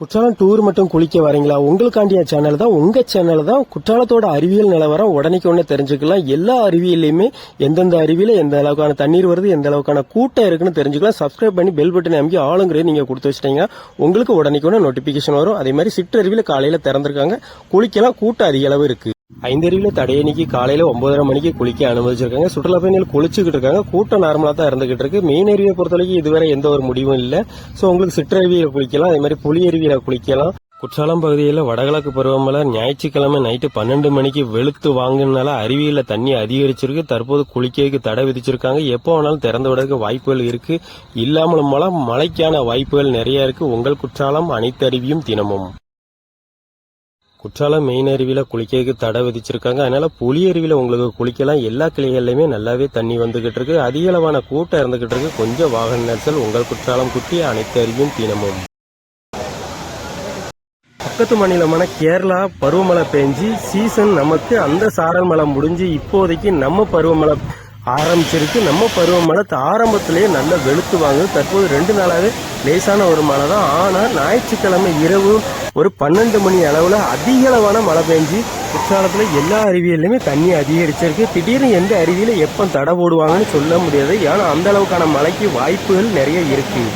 Courtallam tour மட்டும் குளிக்க வரீங்களா? உங்களுக்காண்டிய சேனல் தான் உங்க சேனல் தான் குற்றாலத்தோட அறிவியல் நிலவரம் உடனேக்கு உடனே தெரிஞ்சுக்கலாம். எல்லா அறிவியல்லையுமே எந்தெந்த அறிவியல எந்த அளவுக்கான தண்ணீர் வருது எந்த அளவுக்கான கூட்டம் இருக்குன்னு தெரிஞ்சுக்கலாம். சப்ஸ்கிரைப் பண்ணி பெல் பட்டன் அமைக்கி ஆளுங்கிறது நீங்க கொடுத்து வச்சிட்டீங்க உங்களுக்கு உடனேக்கு உடனே நோட்டிபிகேஷன் வரும். அதே மாதிரி சிற்றறிவியல காலையில திறந்திருக்காங்க. குளிக்கலாம் கூட்டம் அதிக அளவு ஐந்தருவியில் ஐந்தறிவில தடையணிக்கு காலையில் ஒன்பதரை மணிக்கு குளிக்க அனுமதிச்சிருக்காங்க. சுற்றுலா பயணிகள் குளிச்சுக்கிட்டு இருக்காங்க. கூட்டம் நார்மலாக தான் இருந்துகிட்டு இருக்கு. மெயின் அருவியை பொறுத்தவரைக்கும் இதுவரை எந்த ஒரு முடிவும் இல்லை. ஸோ உங்களுக்கு சிற்றருவியில் குளிக்கலாம். அதே மாதிரி புலி அருவியில் குளிக்கலாம். குற்றாலம் பகுதியில் வடகிழக்கு பருவமழை ஞாயிற்றுக்கிழமை நைட்டு பன்னெண்டு மணிக்கு வெளுத்து வாங்கினால அருவியில் தண்ணி அதிகரிச்சிருக்கு. தற்போது குளிக்கிறதுக்கு தடை விதிச்சிருக்காங்க. எப்போ வேணாலும் திறந்து விடறதுக்கு வாய்ப்புகள் இருக்கு. இல்லாமலும் மழைக்கான வாய்ப்புகள் நிறைய இருக்கு. உங்கள் குற்றாலம் அனைத்து அருவியும் தினமும். குற்றாலம் மெயின் அருவியில் குளிக்கிறதுக்கு தடை விதிச்சிருக்காங்க. அதனால புலி அருவியில் உங்களுக்கு குளிக்கலாம். எல்லா கிளைகள்லையுமே நல்லாவே தண்ணி வந்துகிட்டு இருக்கு. அதிக அளவான கூட்டம் இருந்துகிட்டு இருக்கு. கொஞ்சம் வாகன நெரிசல் உங்கள் குற்றாலம் குட்டி அனைத்து அருவியும் தீனமும். பக்கத்து மாநிலமான கேரளா பருவமழை பெஞ்சு சீசன் நமக்கு அந்த சாரல் மழை முடிஞ்சு இப்போதைக்கு நம்ம பருவமழை ஆரம்பிச்சிருக்கு. நம்ம பருவமழை ஆரம்பத்திலேயே நல்லா வெளுத்து வாங்குது. தற்போது ரெண்டு நாளாவே லேசான ஒரு மழை தான் ஆனால் ஞாயிற்றுக்கிழமை இரவு ஒரு பன்னெண்டு மணி அளவில் அதிக அளவான மழை பெஞ்சு குற்றாலத்தில் எல்லா அருவியிலுமே தண்ணி அதிகரிச்சிருக்கு. திடீர்னு எந்த அருவியில் எப்போ தடை போடுவாங்கன்னு சொல்ல முடியாது. ஏன்னா அந்த அளவுக்கான மழைக்கு வாய்ப்புகள் நிறைய இருக்குது